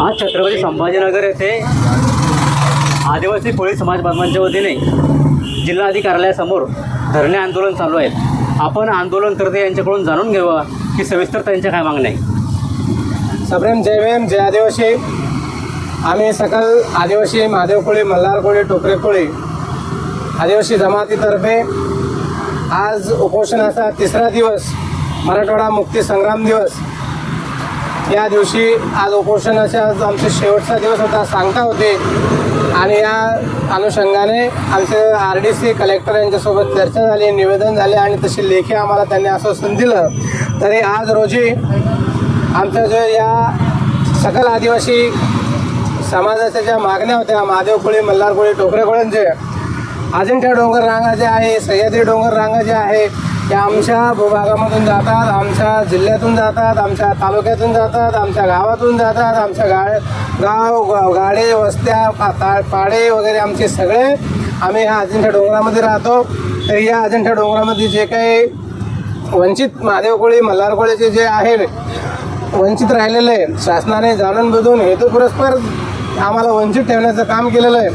आज छत्रपती संभाजीनगर येथे आदिवासी कोळी समाज बांधवांच्या वतीने जिल्हाधिकारी कार्यालयासमोर धरणे आंदोलन चालू आहे आपण आंदोलनकर्ते यांच्याकडून जाणून घ्यावं की सविस्तर त्यांच्या काय मागण्या आहे सप्रेम जय भीम जय आदिवासी. आम्ही सकल आदिवासी महादेव कोळी मल्हार कोळी टोकरे कोळी आदिवासी जमातीतर्फे आज उपोषणाचा तिसरा दिवस मराठवाडा मुक्ती संग्राम दिवस. या दिवशी आज उपोषणाचा आमचा शेवटचा दिवस होता सांगता होते. आणि या अनुषंगाने आमचे आर डी सी कलेक्टर यांच्यासोबत चर्चा झाली निवेदन झाले आणि तशी लेखी आम्हाला त्यांनी आश्वासन दिलं. तरी आज रोजी आमच्या जे या सकल आदिवासी समाजाच्या ज्या मागण्या होत्या महादेव कोळी मल्हार कोळी टोकरे कोळ्यांचे अजिंठा डोंगर रांगा जे आहे सह्याद्री डोंगर रांगा जे आहे त्या आमच्या भूभागामधून जातात आमच्या जिल्ह्यातून जातात आमच्या तालुक्यातून जातात आमच्या गावातून जातात आमच्या गा गाव गाडे वस्त्या पा- ता- पाडे वगैरे आमचे सगळे आम्ही ह्या अजिंठा डोंगरामध्ये राहतो. तर या अजिंठा डोंगरामध्ये जे काही वंचित महादेव कोळी मल्हार कोळीचे जे आहे वंचित राहिलेलं आहे शासनाने जाणून बुजून हेतुपुरस्पर आम्हाला वंचित ठेवण्याचं काम केलेलं आहे.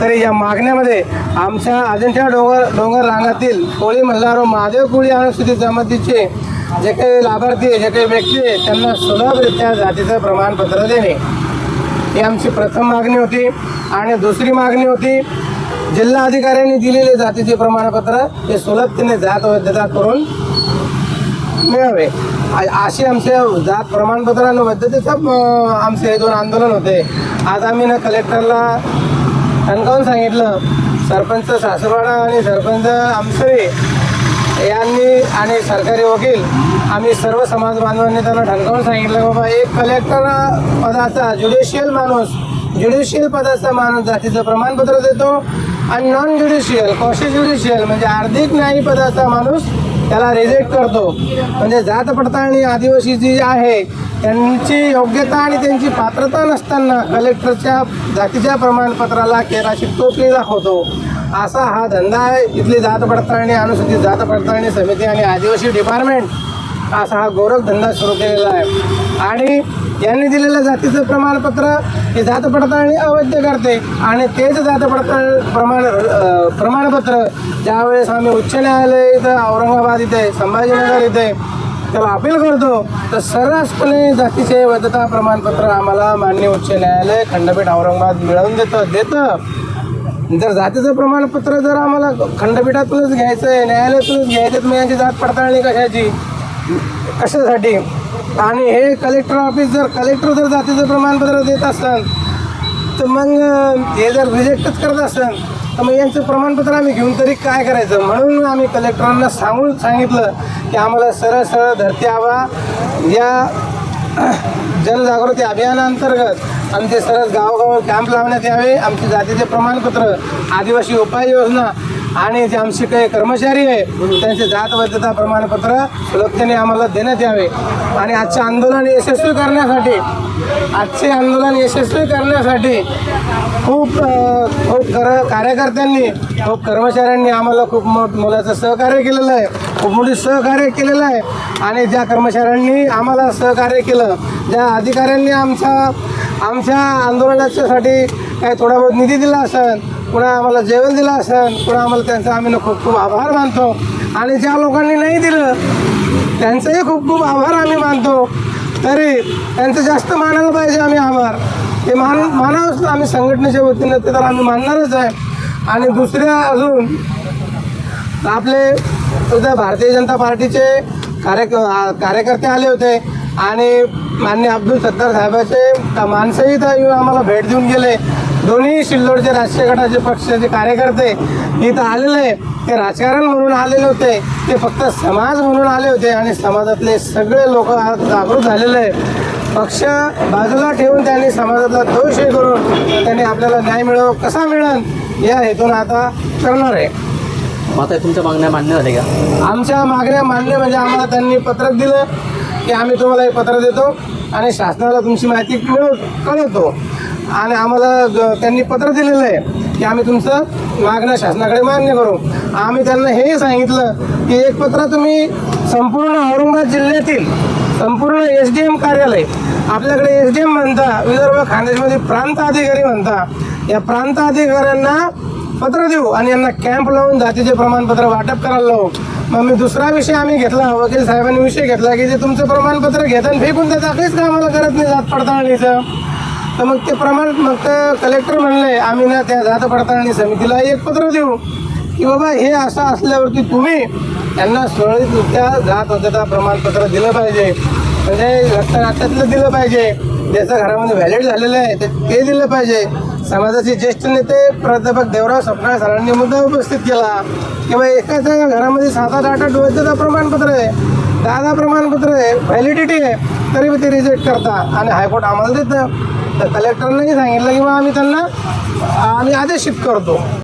तरी या मागण्यामध्ये आमच्या अजिंठा डोंगर डोंगर रांगातील कोळी मल्हारो महादेव कोळी अनुसूचित जमातीचे जे काही लाभार्थी आहे, जे काही व्यक्ती आहे त्यांना सुलभरित्या जातीचं प्रमाणपत्र देणे. ही आमची प्रथम मागणी होती आणि दुसरी मागणी होती जिल्हा अधिकाऱ्यांनी दिलेले जातीचे प्रमाणपत्र हे सुलभतेने जात वैधता करून मिळावे. असे आमचे जात प्रमाणपत्र आणि वैधतेचं आमचे हे दोन आंदोलन होते. आज आम्ही ना कलेक्टरला ठणकावून सांगितलं? सरपंच सासरवाडा आणि सरपंच आमसरे यांनी आणि सरकारी वकील आम्ही सर्व समाज बांधवांनी त्यांना ठणकावून सांगितलं बाबा एक कलेक्टर पदाचा ज्युडिशियल माणूस ज्युडिशियल पदाचा माणूस जातीचं प्रमाणपत्र देतो आणि नॉन ज्युडिशियल कॉशी ज्युडिशियल म्हणजे आर्थिक न्यायी पदाचा माणूस त्याला रिजेक्ट करतो. म्हणजे जात पडताळणी आदिवासी जी आहे त्यांची योग्यता आणि त्यांची पात्रता नसताना कलेक्टरच्या जातीच्या प्रमाणपत्राला केराची टोपली दाखवतो. असा हा धंदा आहे. इथली जात पडताळणी अनुसूचित जात पडताळणी समिती आणि आदिवासी डिपार्टमेंट असा हा गोरखधंदा सुरू केलेला आहे. आणि यांनी दिलेलं जातीचं प्रमाणपत्र हे जात पडताळणी अवैध करते. आणि तेच जात पडताळ प्रमाण प्रमाणपत्र ज्यावेळेस आम्ही उच्च न्यायालय इथं औरंगाबाद इथे संभाजीनगर इथे त्याला अपील करतो तर सर्रासपणे जातीचे वैधता प्रमाणपत्र आम्हाला मान्य उच्च न्यायालय खंडपीठ औरंगाबाद मिळवून देतं देतं. जर जातीचं प्रमाणपत्र जर आम्हाला खंडपीठातूनच घ्यायचं आहे न्यायालयातूनच घ्यायचं आहे, तर मग यांची जात पडताळणी कशाची? कशासाठी? आणि हे कलेक्टर ऑफिस जर कलेक्टर जर जातीचं प्रमाणपत्र देत असाल तर मग हे जर रिजेक्टच करत असाल तर मग यांचं प्रमाणपत्र आम्ही घेऊन तरी काय करायचं? म्हणून आम्ही कलेक्टरांना सांगून सांगितलं की आम्हाला सरळ सरळ धरती आवा. या जनजागृती अभियानाअंतर्गत आमचे सरळ गावोगाव कॅम्प लावण्यात यावे. आमचे जातीचे प्रमाणपत्र आदिवासी उपाययोजना आणि जे आमचे काही कर्मचारी आहे त्यांचे जात वैधता प्रमाणपत्र सुलभतेने आम्हाला देण्यात यावे. आणि आजचे आंदोलन यशस्वी करण्यासाठी आजचे आंदोलन यशस्वी करण्यासाठी खूप खूप कार्यकर्त्यांनी खूप कर्मचाऱ्यांनी आम्हाला खूप मोठ मोलाचं सहकार्य केलेलं आहे. खूप मोठी सहकार्य केलेलं आहे. आणि ज्या कर्मचाऱ्यांनी आम्हाला सहकार्य केलं ज्या अधिकाऱ्यांनी आमचा आमच्या आंदोलनाच्यासाठी काही थोडा बहुत निधी दिला असेल पुन्हा आम्हाला जेवण दिलं असेल पुन्हा आम्हाला त्यांचा आम्ही ना खूप खूप आभार मानतो. आणि ज्या लोकांनी नाही दिलं त्यांचंही खूप खूप आभार आम्ही मानतो. तरी त्यांचं जास्त मानायला पाहिजे आम्ही आभार. ते मान मानावंच आम्ही संघटनेच्या वतीनं ते तर आम्ही मानणारच आहे. आणि दुसऱ्या अजून आपले सुद्धा भारतीय जनता पार्टीचे कार्य कार्यकर्ते आले होते. आणि मान्य अब्दुल सत्तार साहेबाचे माणसंही तर येऊन आम्हाला भेट देऊन गेले. दोन्ही सिल्लोडचे राजकीय गटाचे पक्षाचे कार्यकर्ते इथं आलेले ते राजकारण म्हणून आलेले होते. ते फक्त समाज म्हणून आले होते आणि समाजातले सगळे लोक आज जागृत झालेले आहे पक्ष बाजूला ठेवून त्यांनी समाजातला दोष हे करून त्यांनी आपल्याला न्याय मिळव. कसा मिळेल? या हेतून आता करणार आहे. आता तुमच्या मागण्या मान्य झाल्या का? आमच्या मागण्या मान्य म्हणजे आम्हाला त्यांनी पत्रक दिलं की आम्ही तुम्हाला हे पत्र देतो. आणि शासनाला तुमची माहिती मिळव कळवतो. आणि आम्हाला त्यांनी पत्र दिलेलं आहे की आम्ही तुमचं मागणं शासनाकडे मान्य करू. आम्ही त्यांना हे सांगितलं की एक पत्र तुम्ही संपूर्ण औरंगाबाद जिल्ह्यातील संपूर्ण एस डी एम कार्यालय आपल्याकडे एस डी एम म्हणता विदर्भ खानदेशमध्ये प्रांत अधिकारी म्हणता या प्रांत अधिकाऱ्यांना पत्र देऊ आणि यांना कॅम्प लावून जातीचे प्रमाणपत्र वाटप करायला लावू. मग मी दुसरा विषय आम्ही घेतला. वकील साहेबांनी विषय घेतला की जे तुमचं प्रमाणपत्र घेतात आणि फेकून त्याचा काहीच कामाला करत नाही जात पडताळणीचं. तर मग ते प्रमाण मग तर कलेक्टर म्हणले आम्ही ना त्या जात पडताळणी समितीला एक पत्र देऊ. की बाबा हे असं असल्यावरती तुम्ही त्यांना सुरळीतरित्या जात होत्या प्रमाणपत्र दिलं पाहिजे. म्हणजे रक्त नाट्यातलं दिलं पाहिजे. ज्याचं घरामध्ये व्हॅलिड झालेलं आहे ते ते दिलं पाहिजे. समाजाचे ज्येष्ठ नेते प्राध्यापक देवराव सपकाळ सरांनी मुद्दा उपस्थित केला की एकाच घरामध्ये सात आठ आठ वैधता प्रमाणपत्र आहे. दहा दहा प्रमाणपत्र आहे. व्हॅलिडिटी आहे. तरी ते रिजेक्ट करता आणि हायकोर्ट आम्हाला देतं. तर कलेक्टरनेही सांगितलं की बा आम्ही त्यांना आम्ही आदेशित करतो.